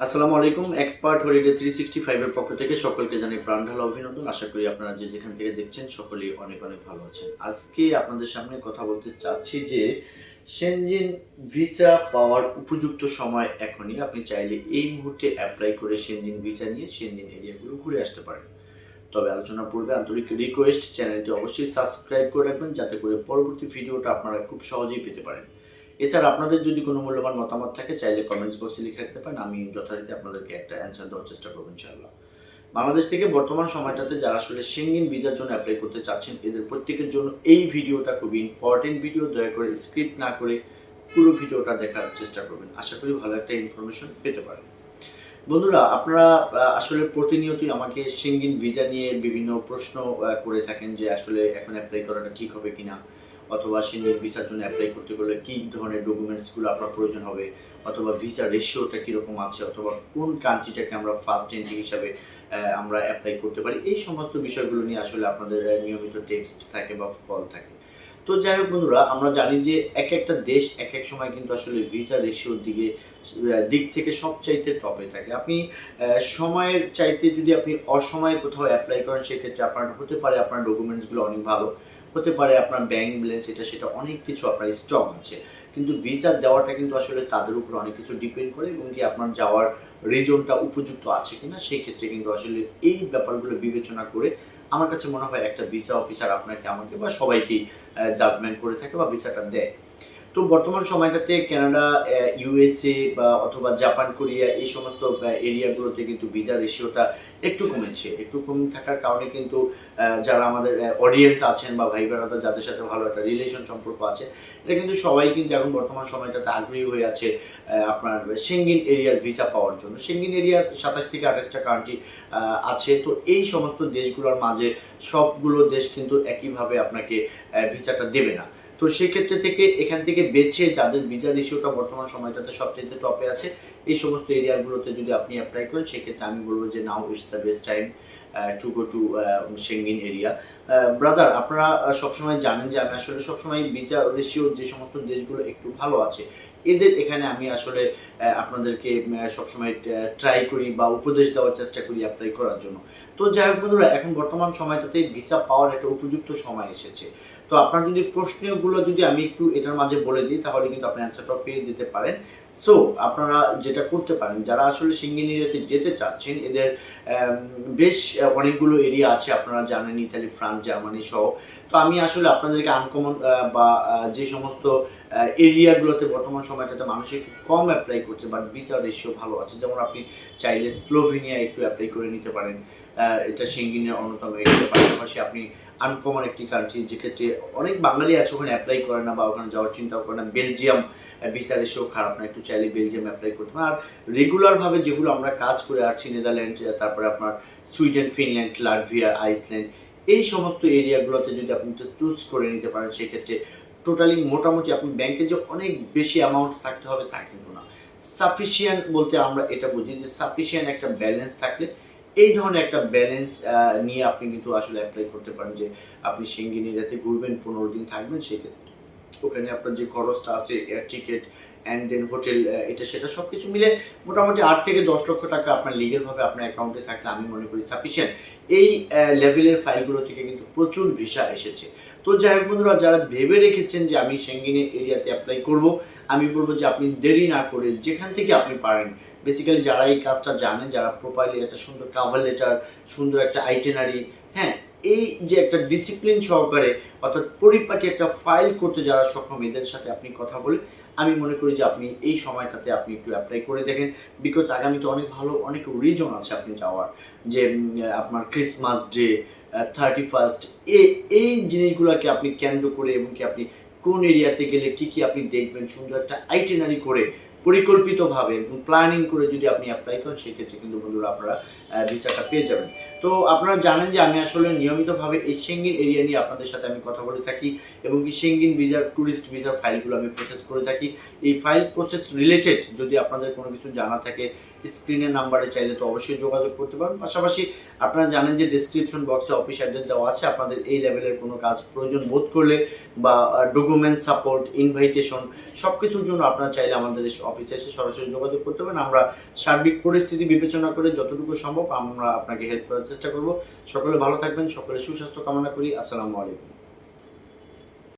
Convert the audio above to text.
আসসালামু আলাইকুম expert holiday three sixty ফাইভের পক্ষ থেকে সকলকে জানাই প্রাণঢালা অভিনন্দন। আশা করি আপনারা যে যেখান থেকে দেখছেন সকলেই অনেক অনেক ভালো আছেন। আজকে আপনাদের সামনে কথা বলতে চাচ্ছি যে সেনজিন ভিসা পাওয়ার উপযুক্ত সময় এখনই। আপনি চাইলে এই মুহূর্তে অ্যাপ্লাই করে সেনজিন ভিসা নিয়ে সেনজিন এরিয়াগুলো ঘুরে আসতে পারেন। তবে আলোচনা পূর্বে আন্তরিক রিকোয়েস্ট চ্যানেলটি অবশ্যই সাবস্ক্রাইব করে রাখবেন, যাতে করে পরবর্তী ভিডিওটা আপনারা খুব সহজেই পেতে পারেন। এছাড়া আপনাদের যদি কোনো মূল্যবান মতামত থাকে, চাইলে কমেন্টস বক্সে লিখে রাখতে পারেন। আমি যথারীতি আপনাদেরকে একটা অ্যান্সার দেওয়ার চেষ্টা করব, ইনশাআল্লাহ। বাংলাদেশ থেকে বর্তমান সময়টাতে যারা আসলে সিঙ্গিন ভিসার জন্য অ্যাপ্লাই করতে চাচ্ছেন, এদের প্রত্যেকের জন্য এই ভিডিওটা খুবই ইম্পর্টেন্ট ভিডিও দয়া করে স্ক্রিপ্ট না করে পুরো ভিডিওটা দেখার চেষ্টা করবেন। আশা করি ভালো একটা ইনফরমেশন পেতে পারেন। বন্ধুরা, আপনারা আসলে প্রতিনিয়তই আমাকে সিঙ্গিন ভিসা নিয়ে বিভিন্ন প্রশ্ন করে থাকেন যে আসলে এখন অ্যাপ্লাই করাটা ঠিক হবে কিনা। অথবা সিনিয়র ভিসার জন্য অ্যাপ্লাই করতে গেলে কী ধরনের ডকুমেন্টসগুলো আপনার প্রয়োজন হবে? অথবা ভিসা রেশিওটা কীরকম আছে? অথবা কোন কান্ট্রিটাকে আমরা ফার্স্ট এন্ট্রি হিসাবে আমরা অ্যাপ্লাই করতে পারি? এই সমস্ত বিষয়গুলো নিয়ে আসলে আপনাদের নিয়মিত টেক্সট থাকে বা কল থাকে। তো যাই হোক বন্ধুরা, আমরা জানি যে এক একটা দেশ এক এক সময় কিন্তু আসলে ভিসা রেশিওর দিকে দিক থেকে সবচাইতে টপে থাকে। আপনি সময়ের চাইতে যদি আপনি অসময়ে কোথাও অ্যাপ্লাই করেন, সেক্ষেত্রে আপনার, হতে পারে আপনার ডকুমেন্টসগুলো অনেক ভালো। হতে পারে আপনার ব্যাংক ব্যালেন্স এটা সেটা অনেক কিছু আপনার স্টক আছে কিন্তু ভিসা দেওয়াটা কিন্তু আসলে তাদের উপর অনেক কিছু ডিপেন্ড করে এবং কি আপনার যাওয়ার রিজনটা উপযুক্ত আছে কিনা, সেই ক্ষেত্রে কিন্তু আসলে এই ব্যাপারগুলো বিবেচনা করে আমার কাছে মনে হয় একটা ভিসা অফিসার আপনাকে আমাকে বা সবাইকেই জাজমেন্ট করে থাকে বা ভিসাটা দেয়। তো বর্তমান সময়টাতে কানাডা ইউএসএ বা অথবা জাপান, কোরিয়া এই সমস্ত এরিয়াগুলোতে কিন্তু ভিসা রেশিওটা একটু কমেছে। একটু কম থাকার কারণে কিন্তু যারা আমাদের অডিয়েন্স আছেন বা ভাই বোনেরা যাদের সাথে ভালো একটা রিলেশন সম্পর্ক আছে এটা কিন্তু সবাই কিন্তু এখন বর্তমান সময়টাতে আগ্রহী হয়ে আছে আপনার সেঙ্গিন এরিয়ার ভিসা পাওয়ার জন্য। সেঙ্গিন এরিয়ার সাতাশ থেকে আঠাশটা কান্ট্রি আছে। তো এই সমস্ত দেশগুলোর মাঝে সবগুলো দেশ কিন্তু একইভাবে আপনাকে ভিসাটা দেবে না। তো সেক্ষেত্রে থেকে এখান থেকে বেছে যাদের ভিসা রেশিওটা বর্তমান সময়টাতে সবচেয়ে টপে আছে, এই সমস্ত এরিয়াগুলোতে যদি আপনি অ্যাপ্লাই করেন, সেক্ষেত্রে আমি বলব যে now it's the best time to go to Schengen area brother আপনারা সবসময় জানেন যে আমি আসলে সবসময় ভিসা রেশিও যে সমস্ত দেশগুলো একটু ভালো আছে, এদের এখানে আমি আসলে আপনাদেরকে সবসময় ট্রাই করি বা উপদেশ দেওয়ার চেষ্টা করি অ্যাপ্লাই করার জন্য। তো যাই হোক বন্ধুরা, এখন বর্তমান সময়টাতে ভিসা পাওয়ার একটা উপযুক্ত সময় এসেছে। তো আপনার যদি প্রশ্নগুলো যদি আমি একটু এটার মাঝে বলে দিই, তাহলে কিন্তু আপনি অ্যান্সারটা পেয়ে যেতে পারেন। সো আপনারা যেটা করতে পারেন, যারা আসলে সিঙ্গিন এরিয়াতে যেতে চাচ্ছেন, এদের বেশ অনেকগুলো এরিয়া আছে, আপনারা জানেন, ইতালি, ফ্রান্স, জার্মানি সহ। তো আমি আসলে আপনাদেরকে আনকমন বা যে সমস্ত এরিয়াগুলোতে বর্তমান সময়টাতে মানুষ একটু কম অ্যাপ্লাই করছে বাট ভিসা রেশিও ভালো আছে। যেমন আপনি চাইলে স্লোভেনিয়া একটু অ্যাপ্লাই করে নিতে পারেন। এটা সিঙ্গিনের অন্যতম এরিয়া পাশাপাশি আপনি আনকমন একটি কান্ট্রি যেক্ষেত্রে অনেক বাঙালি আছে ওখানে অ্যাপ্লাই করে না বা ওখানে যাওয়ার চিন্তাও করে না। বেলজিয়াম ভিসা রেশিও খারাপ না, একটু চাইলে বেলজিয়াম অ্যাপ্লাই করতে পারেন। আর রেগুলারভাবে যেগুলো আমরা কাজ করে আসছি নেদারল্যান্ড তারপরে আপনার সুইডেন ফিনল্যান্ড লাটভিয়া আইসল্যান্ড এই সমস্ত এরিয়াগুলোতে যদি আপনি একটু চুজ করে নিতে পারেন, সেক্ষেত্রে টোটালি মোটামুটি আপনি ব্যাংকে যে অনেক বেশি অ্যামাউন্ট থাকতে হবে তা কিন্তু না। সাফিসিয়েন্ট বলতে আমরা এটা বুঝি যে সাফিসিয়েন্ট একটা ব্যালেন্স থাকলে এই ধরনের একটা ব্যালেন্স নিয়ে আপনি কিন্তু আসলে অ্যাপ্লাই করতে পারেন যে আপনি সিঙ্গিনী এরিয়াতে ঘুরবেন, পনেরো দিন থাকবেন, সেক্ষেত্রে ওখানে আপনার যে খরচটা আছে air ticket and then hotel এটা সেটা সব কিছু মিলে মোটামুটি আট থেকে দশ লক্ষ টাকা আপনার লিগেলভাবে আপনার অ্যাকাউন্টে থাকলে আমি মনে করি সাফিসিয়েন্ট এই লেভেলের ফাইলগুলো থেকে কিন্তু প্রচুর ভিসা এসেছে। তো যাই হোক বন্ধুরা, যারা ভেবে রেখেছেন যে আমি সেঙ্গিনে এরিয়াতে অ্যাপ্লাই করব, আমি বলব যে আপনি দেরি না করে যেখান থেকে আপনি পারেন। বেসিক্যালি যারা এই কাজটা জানেন, যারা প্রপারলি একটা সুন্দর কাভার লেটার সুন্দর একটা আইটেনারি হ্যাঁ এই যে একটা ডিসিপ্লিন সহকারে অর্থাৎ পরিপাটি একটা ফাইল করতে যারা সক্ষম, এদের সাথে আপনি কথা বলে আমি মনে করি যে আপনি এই সময়টাতে আপনি একটু অ্যাপ্লাই করে দেখেন। বিকজ আগামীতে অনেক ভালো, অনেক রিজন আছে আপনি যাওয়ার। যে আপনার ক্রিসমাস ডে থার্টি ফার্স্ট এই জিনিসগুলোকে আপনি কেন্দ্র করে এবং কি আপনি কোন এরিয়াতে গেলে কি কি আপনি দেখবেন? সুন্দর একটা আইটেনারি করে পরিকল্পিতভাবে প্ল্যানিং করে যদি আপনি অ্যাপ্লাই করেন, সেক্ষেত্রে কিন্তু বন্ধুরা আপনারা ভিসাটা পেয়ে যাবেন। তো আপনারা জানেন যে আমি আসলে নিয়মিতভাবে এই সেঙ্গিন এরিয়া নিয়ে আপনাদের সাথে আমি কথা বলে থাকি এবং এই সেঙ্গিন ভিসার ট্যুরিস্ট ভিসার ফাইলগুলো আমি প্রসেস করে থাকি। এই ফাইল প্রসেস রিলেটেড যদি আপনাদের কোনো কিছু জানা থাকে স্ক্রিনের নাম্বারে চাইলে তো অবশ্যই যোগাযোগ করতে পারেন পাশাপাশি আপনারা জানেন যে ডিসক্রিপশন বক্সে অফিস অ্যাড্রেস দেওয়া আছে। আপনাদের এই লেভেলের কোনো কাজ প্রয়োজন বোধ করলে বা ডকুমেন্ট সাপোর্ট ইনভাইটেশন সব কিছুর জন্য আপনারা চাইলে আমাদের অফিসে এসে সরাসরি যোগাযোগ করতে পারেন। আমরা সার্বিক পরিস্থিতি বিবেচনা করে যতটুকু সম্ভব আমরা আপনাকে হেল্প করার চেষ্টা করব। সকলে ভালো থাকবেন, সকলে সুস্বাস্থ্য কামনা করি। আসসালামু আলাইকুম।